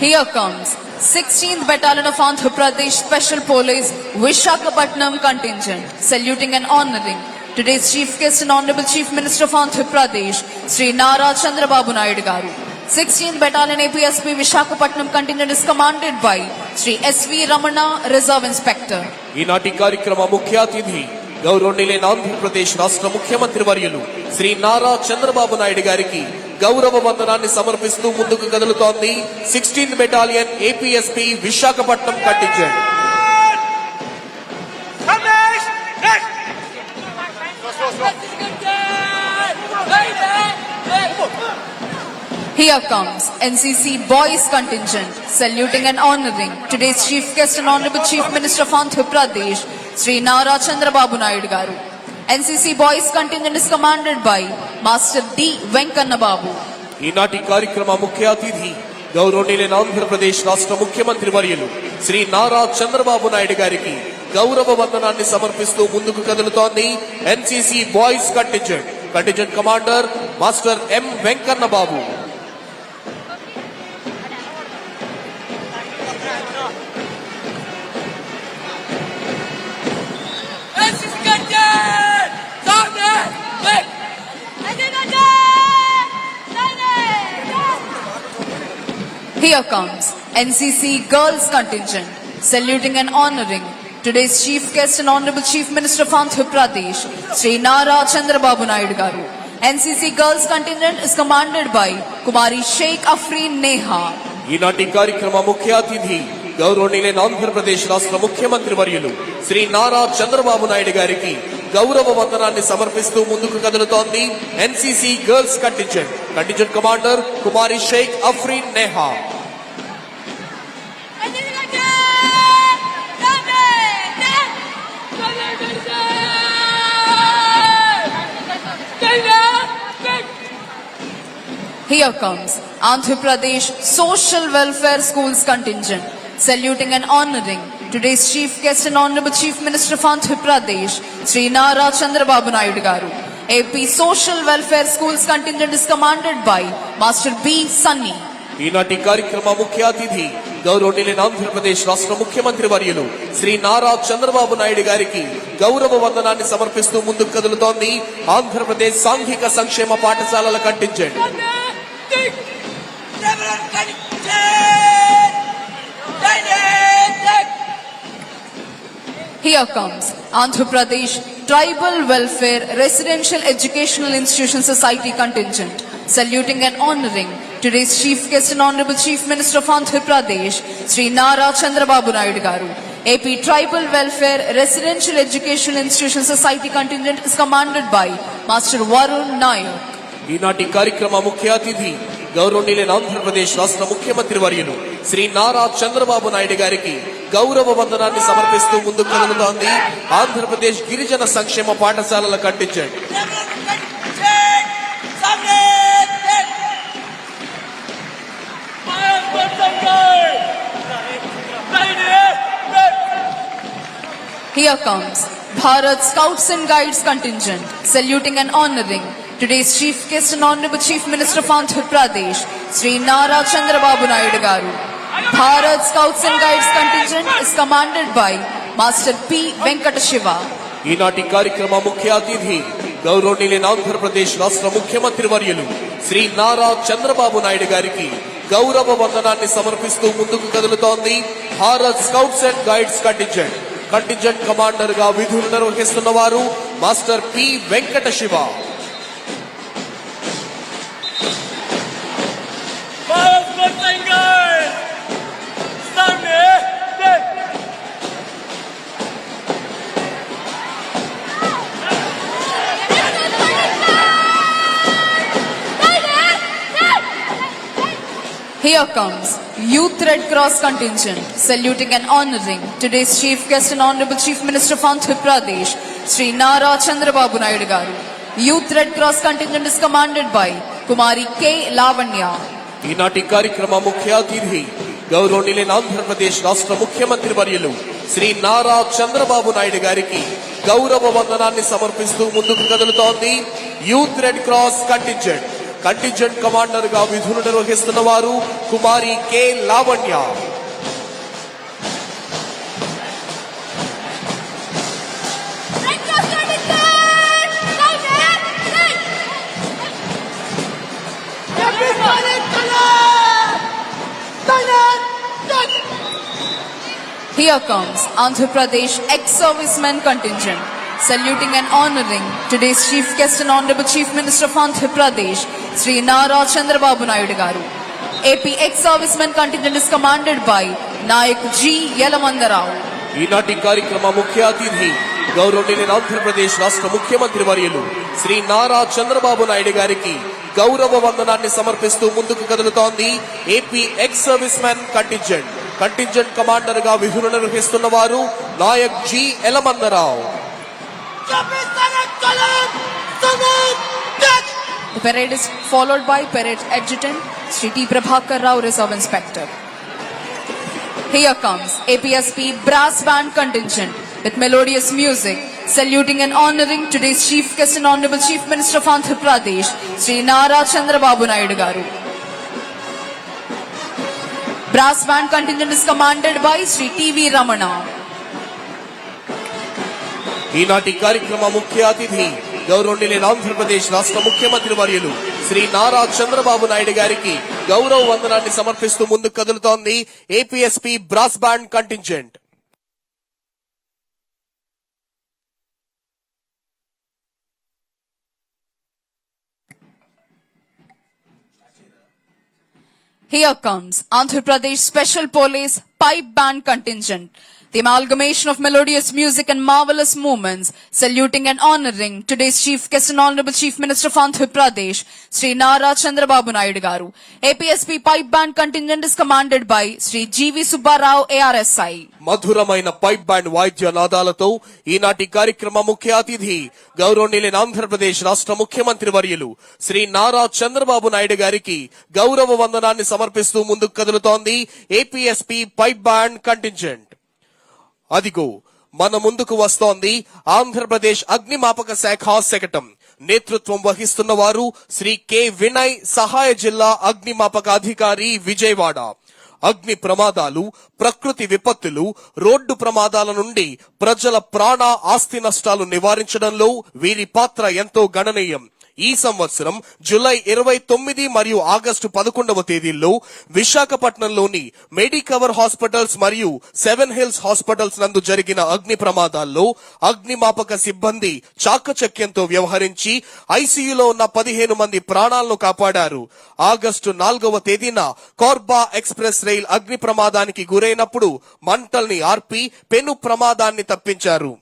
Here comes sixteenth battalion of Andhra Pradesh special police Visakhapatnam contingent saluting and honouring today's chief guest and honourable chief minister of Andhra Pradesh Shri Nara Chandrababu Naidu garu sixteenth battalion APSP Visakhapatnam contingent is commanded by Shri SV Ramana reserve inspector ఈనాటి కార్యక్రమ ముఖ్య అతిథి గౌరవనీయులైన ఆంధ్రప్రదేశ్ రాష్ట్ర ముఖ్యమంత్రి వర్యులు శ్రీ నారా చంద్రబాబు నాయుడు గారికి గౌరవ వందనాన్ని సమర్పిస్తూ ముందుకు కదులుతోంది sixteenth battalion APSP Visakhapatnam! Next! Here comes NCC Boys contingent, saluting and honoring today's chief guest and honorable chief minister of Andhra Pradesh, Sri Nara Chandrababu Naidu Garu. NCC boys contingent is commanded by master D Venkanna Babu ఈనాటి కార్యక్రమ ముఖ్య అతిథి గౌరవనీయులైన ఆంధ్రప్రదేశ్ రాష్ట్ర ముఖ్యమంత్రి వర్యులు శ్రీ నారా చంద్రబాబు నాయుడు గారికి గౌరవ వందనాన్ని సమర్పిస్తూ ముందుకు కదులుతోంది NCC boys contingent contingent commander master M Venkanna Babu Here comes NCC Girls contingent, saluting and honoring today's chief guest and honorable chief minister of Andhra Pradesh, Sri Nara Chandrababu Naidu Garu. NCC Girls contingent is commanded by Kumari Sheikh Afreen Neha. ఈనాటి కార్యక్రమ ముఖ్య అతిథి గౌరవనీయులైన ఆంధ్రప్రదేశ్ రాష్ట్ర ముఖ్యమంత్రి వర్యులు శ్రీ నారా చంద్రబాబు నాయుడు గారికి గౌరవ వందనాన్ని సమర్పిస్తూ ముందుకు కదులుతోంది NCC girls contingent contingent commander Kumari Sheikh Afreen Neha Here comes Andhra Pradesh Social Welfare Schools contingent, saluting and honoring today's chief guest and honorable chief minister of Andhra Pradesh, Sri Nara Chandrababu Naidu Garu. AP Social Welfare Schools contingent is commanded by Master B. Sunny. ఈనాటి కార్యక్రమ ముఖ్య అతిథి గౌరవనీయులైన ఆంధ్రప్రదేశ్ రాష్ట్ర ముఖ్యమంత్రి వర్యులు శ్రీ నారా చంద్రబాబు నాయుడు గారికి గౌరవ వందనాన్ని సమర్పిస్తూ ముందుకు కదులుతోంది ఆంధ్రప్రదేశ్ సాంఘిక సంక్షేమ పాఠశాలల కంటించండి Here comes Andhra Pradesh Tribal Welfare Residential Educational Institution Society contingent, saluting and honoring today's chief guest and honorable chief minister of Andhra Pradesh, Sri Nara Chandrababu Naidu Garu. AP Tribal Welfare Residential Educational Institution Society contingent is commanded by Master Varun Nayak. ఈనాటి కార్యక్రమ ముఖ్య అతిథి గౌరవనీయులైన ఆంధ్రప్రదేశ్ రాష్ట్ర ముఖ్యమంత్రి వర్యులు శ్రీ నారా చంద్రబాబు నాయుడు గారికి గౌరవ వందనాన్ని సమర్పిస్తూ ముందుకు కదులుతోంది ఆంధ్రప్రదేశ్ గిరిజన సంక్షేమ పాఠశాలల కట్టించండి. Here comes Bharat Scouts and Guides contingent, saluting and honoring today's chief guest honourable chief minister of Andhra Pradesh Shri Nara Chandrababu Naidu garu Bharat scouts and guides contingent is commanded by master P Venkata Siva ఈనాటి కార్యక్రమ ముఖ్య అతిథి గౌరవనీయులైన ఆంధ్రప్రదేశ్ రాష్ట్ర ముఖ్యమంత్రి వర్యులు శ్రీ నారా చంద్రబాబు నాయుడు గారికి గౌరవ వందనాన్ని సమర్పిస్తూ ముందుకు కదులుతోంది Bharat scouts and guides contingent contingent కమాండర్గా విధులు నిర్వహిస్తున్న వారు master P Venkata Siva Here comes Youth Red Cross contingent, saluting and honoring today's chief guest and honorable chief minister of Andhra Pradesh, Sri Nara Chandrababu Naidu Garu. Youth Red Cross contingent is commanded by Kumari K. Lavanya. ఈనాటి కార్యక్రమ ముఖ్య అతిథి గౌరవనీయులైన ఆంధ్రప్రదేశ్ రాష్ట్ర ముఖ్యమంత్రి వర్యులు శ్రీ నారా చంద్రబాబు నాయుడు గారికి గౌరవ వందనాన్ని సమర్పిస్తూ ముందుకు కదులుతోంది youth red cross contingent contingent commander గా విధులు నిర్వహిస్తున్న వారు Kumari K Lavanya Red Cross contingent! Sergeant! Red! Capital Color! Sergeant! Sergeant! Here comes Andhra Pradesh ex-servicemen contingent, Saluting and honoring today's chief guest and honorable chief minister of Andhra Pradesh, Sri Nara Chandrababu Naidu garu. AP ex-serviceman contingent is commanded by Nayak G. Yelamandarao. ఈనాటి కార్యక్రమ ముఖ్య అతిథి గౌరవనీయులైన ఆంధ్రప్రదేశ్ రాష్ట్ర ముఖ్యమంత్రి వర్యులు శ్రీ నారా చంద్రబాబు నాయుడు గారికి గౌరవ వందనాన్ని సమర్పిస్తూ ముందుకు కదులుతోంది AP ex serviceman contingent contingent కమాండర్గా విధులు నిర్వహిస్తున్న వారు Nayak G Elamandarao The parade is followed by parade adjutant Sri T. Prabhakar Rao, Reserve Inspector. Here comes APSP brass band contingent with melodious music, saluting and honoring today's chief guest and honorable chief minister of Andhra Pradesh, Sri Nara Chandrababu Naidu garu. Brass band contingent is commanded by Sri T.V. Ramana. ఈనాటి కార్యక్రమ ముఖ్య అతిథి గౌరవనీయులైన ఆంధ్రప్రదేశ్ రాష్ట్ర ముఖ్యమంత్రి వర్యులు శ్రీ నారా చంద్రబాబు నాయుడు గారికి గౌరవ వందనాన్ని సమర్పిస్తూ ముందుకు కదులుతోంది APSP brass band contingent Here comes Andhra Pradesh Special Police Pipe Band Contingent. The amalgamation of melodious music and marvelous movements, saluting and honoring today's Chief Guest and Honorable Chief Minister of Andhra Pradesh, Sri Nara Chandrababu Naidu garu. APSP Pipe Band Contingent is commanded by Sri G.V. Subbarao ARSI. మధురమైన pipe band వాయిద్య నాదాలతో ఈనాటి కార్యక్రమ ముఖ్య అతిథి గౌరవనీయులైన ఆంధ్రప్రదేశ్ రాష్ట్ర ముఖ్యమంత్రి వర్యులు శ్రీ నారా చంద్రబాబు నాయుడు గారికి గౌరవ వందనాన్ని సమర్పిస్తూ ముందుకు కదులుతోంది ఏపీఎస్పీ పైప్ బ్యాండ్ కంటింజెంట్ అదిగో మన ముందుకు వస్తోంది ఆంధ్రప్రదేశ్ అగ్నిమాపక శాఖ శకటం. నేతృత్వం వహిస్తున్న వారు శ్రీ కె. వినయ్ సహాయ జిల్లా అగ్నిమాపక అధికారి విజయవాడ. అగ్ని ప్రమాదాలు ప్రకృతి విపత్తులు రోడ్డు ప్రమాదాల నుండి ప్రజల ప్రాణ ఆస్తి నష్టాలు నివారించడంలో వీరి పాత్ర ఎంతో గణనీయం. ఈ సంవత్సరం జూలై ఇరవై తొమ్మిది మరియు ఆగస్టు పదకొండవ తేదీల్లో విశాఖపట్నంలోని మెడికవర్ హాస్పిటల్స్ మరియు సెవెన్ హిల్స్ హాస్పిటల్స్ నందు జరిగిన అగ్ని ప్రమాదాల్లో అగ్నిమాపక సిబ్బంది చాకచక్యంతో వ్యవహరించి ఐసీయూలో ఉన్న పదిహేను మంది ప్రాణాలను కాపాడారు. ఆగస్టు నాలుగవ తేదీన కార్బా ఎక్స్ప్రెస్ రైల్ అగ్ని ప్రమాదానికి గురైనప్పుడు మంటల్ని ఆర్పి పెను ప్రమాదాన్ని తప్పించారు.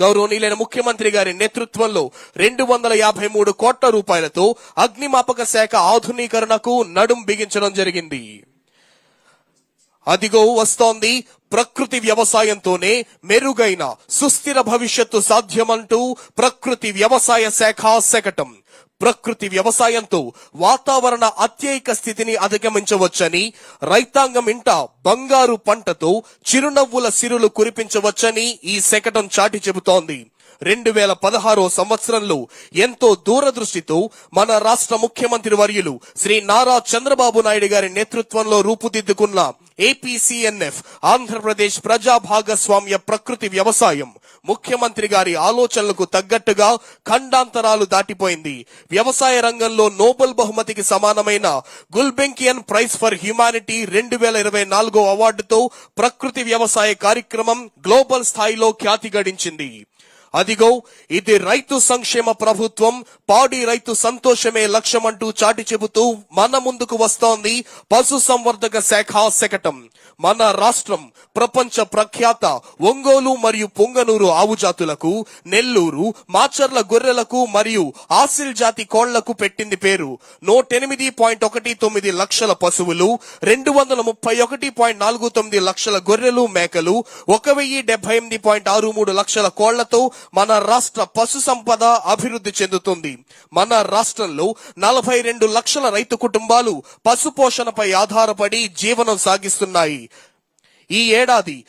గౌరవనీయులైన ముఖ్యమంత్రి గారి నేతృత్వంలో రెండు వందల యాభై మూడు కోట్ల రూపాయలతో అగ్నిమాపక శాఖ ఆధునీకరణకు నడుం బిగించడం జరిగింది. అదిగో వస్తోంది ప్రకృతి వ్యవసాయంతోనే మెరుగైన సుస్థిర భవిష్యత్తు సాధ్యమంటూ ప్రకృతి వ్యవసాయ శాఖ శకటం. ప్రకృతి వ్యవసాయంతో వాతావరణ అత్యయిక స్థితిని అధిగమించవచ్చని రైతాంగం ఇంట బంగారు పంటతో చిరునవ్వుల సిరులు కురిపించవచ్చని ఈ శకటం చాటి చెబుతోంది. రెండు వేల పదహారో సంవత్సరంలో ఎంతో దూరదృష్టితో మన రాష్ట్ర ముఖ్యమంత్రి వర్యులు శ్రీ నారా చంద్రబాబు నాయుడు గారి నేతృత్వంలో రూపుదిద్దుకున్న ఏపీసీఎన్ఎఫ్ ఆంధ్రప్రదేశ్ ప్రజా భాగస్వామ్య ప్రకృతి వ్యవసాయం. ముఖ్యమంత్రి గారి ఆలోచనలకు తగ్గట్టుగా ఖండాంతరాలు దాటిపోయింది. వ్యవసాయ రంగంలో నోబెల్ బహుమతికి సమానమైన గుల్బెంకియన్ ప్రైజ్ ఫర్ హ్యుమానిటీ రెండు వేల ఇరవై నాలుగో అవార్డుతో ప్రకృతి వ్యవసాయ కార్యక్రమం గ్లోబల్ స్థాయిలో ఖ్యాతి గడించింది. అదిగో ఇది రైతు సంక్షేమ ప్రభుత్వం పాడి రైతు సంతోషమే లక్ష్యమంటూ చాటి చెబుతూ మన ముందుకు వస్తోంది పశు సంవర్ధక శాఖ శకటం. మన రాష్ట్రం ప్రపంచ ప్రఖ్యాత ఒంగోలు మరియు పొంగనూరు ఆవు జాతులకు నెల్లూరు మాచర్ల గొర్రెలకు మరియు ఆసిల్ జాతి కోళ్ళకు పెట్టింది పేరు. నూటెనిమిది పాయింట్ ఒకటి తొమ్మిది లక్షల పశువులు రెండు వందల ముప్పై ఒకటి పాయింట్ నాలుగు తొమ్మిది లక్షల గొర్రెలు మేకలు ఒక వెయ్యి డెబ్బై ఎనిమిది పాయింట్ ఆరు మూడు లక్షల కోళ్ళతో మన రాష్ట్ర పశు సంపద అభివృద్ధి చెందుతుంది. మన రాష్ట్రంలో నలభై రెండు లక్షల రైతు కుటుంబాలు పశు పోషణపై ఆధారపడి జీవనం సాగిస్తున్నాయి. ఈ ఏడాది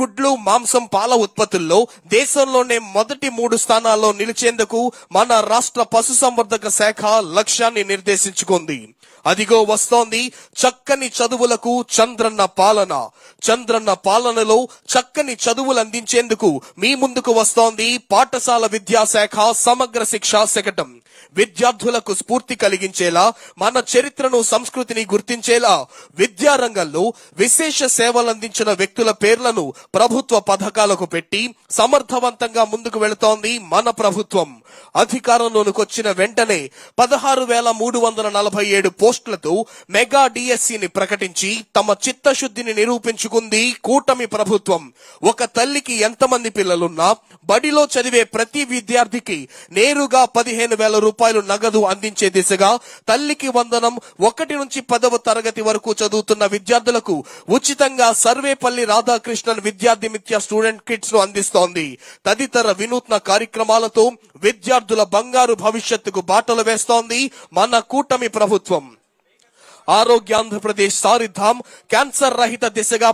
గుడ్లు మాంసం పాల ఉత్పత్తుల్లో దేశంలోనే మొదటి మూడు స్థానాల్లో నిలిచేందుకు మన రాష్ట్ర పశుసంవర్ధక శాఖ లక్ష్యాన్ని నిర్దేశించుకుంది. అదిగో వస్తోంది చక్కని చదువులకు చంద్రన్న పాలన. చంద్రన్న పాలనలో చక్కని చదువులు అందించేందుకు మీ ముందుకు వస్తోంది పాఠశాల విద్యాశాఖ సమగ్ర శిక్షా శకటం. విద్యార్థులకు స్ఫూర్తి కలిగించేలా మన చరిత్రను సంస్కృతిని గుర్తించేలా విద్యారంగంలో విశేష సేవలందించిన వ్యక్తుల పేర్లను ప్రభుత్వ పథకాలకు పెట్టి సమర్థవంతంగా ముందుకు వెళుతోంది మన ప్రభుత్వం. అధికారంలోనికి వచ్చిన వెంటనే పదహారు వేల మూడు వందల నలభై ఏడు పోస్టులతో మెగా డిఎస్సిని ప్రకటించి తమ చిత్తశుద్ధిని నిరూపించుకుంది కూటమి ప్రభుత్వం. ఒక తల్లికి ఎంతమంది పిల్లలున్నా బడిలో చదివే ప్రతి విద్యార్థికి నేరుగా పదిహేను వేల రూపాయలు నగదు అందించే దిశగా తల్లికి వందనం ఒకటి నుంచి పదవ తరగతి వరకు చదువుతున్న విద్యార్థులకు ఉచితంగా సర్వేపల్లి రాధాకృష్ణన్ విద్యార్థి మిత్య స్టూడెంట్ కిట్స్ను అందిస్తోంది. తదితర వినూత్న కార్యక్రమాలతో విద్యార్థుల బంగారు భవిష్యత్తుకు బాటలు వేస్తోంది మన కూటమి ప్రభుత్వం. ఆరోగ్య ఆంధ్రప్రదేశ్ సారిధాం క్యాన్సర్ రహిత దిశగా